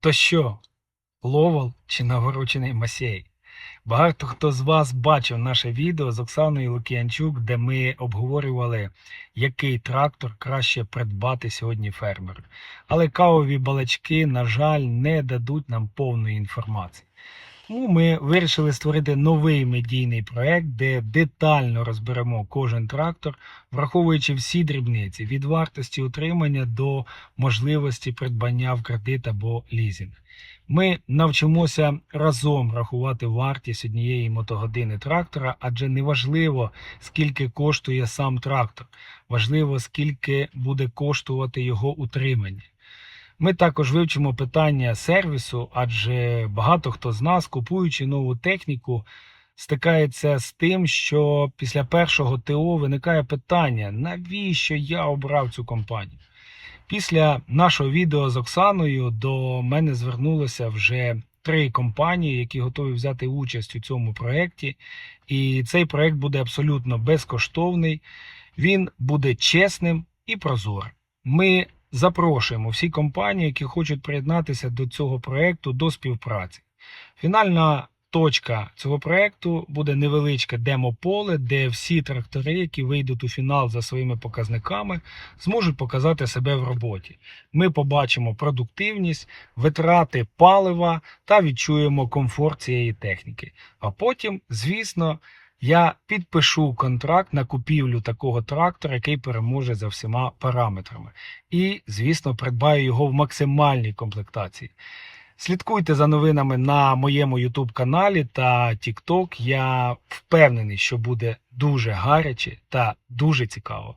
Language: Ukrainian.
То що, ловол чи наворочений масей? Багато хто з вас бачив наше відео з Оксаною Лук'янчук, де ми обговорювали, який трактор краще придбати сьогодні фермеру. Але кавові балачки, на жаль, не дадуть нам повної інформації. Тому ми вирішили створити новий медійний проект, де детально розберемо кожен трактор, враховуючи всі дрібниці від вартості утримання до можливості придбання в кредит або лізинг. Ми навчимося разом рахувати вартість однієї мотогодини трактора, адже не важливо, скільки коштує сам трактор, важливо, скільки буде коштувати його утримання. Ми також вивчимо питання сервісу, адже багато хто з нас, купуючи нову техніку, стикається з тим, що після першого ТО виникає питання, навіщо я обрав цю компанію. Після нашого відео з Оксаною до мене звернулося вже три компанії, які готові взяти участь у цьому проєкті. І цей проєкт буде абсолютно безкоштовний, він буде чесним і прозорим. Ми запрошуємо всі компанії, які хочуть приєднатися до цього проєкту, до співпраці. Фінальна точка цього проєкту буде невеличке демо-поле, де всі трактори, які вийдуть у фінал за своїми показниками, зможуть показати себе в роботі. Ми побачимо продуктивність, витрати палива та відчуємо комфорт цієї техніки. А потім, звісно, я підпишу контракт на купівлю такого трактора, який переможе за всіма параметрами. І, звісно, придбаю його в максимальній комплектації. Слідкуйте за новинами на моєму YouTube каналі та TikTok. Я впевнений, що буде дуже гаряче та дуже цікаво.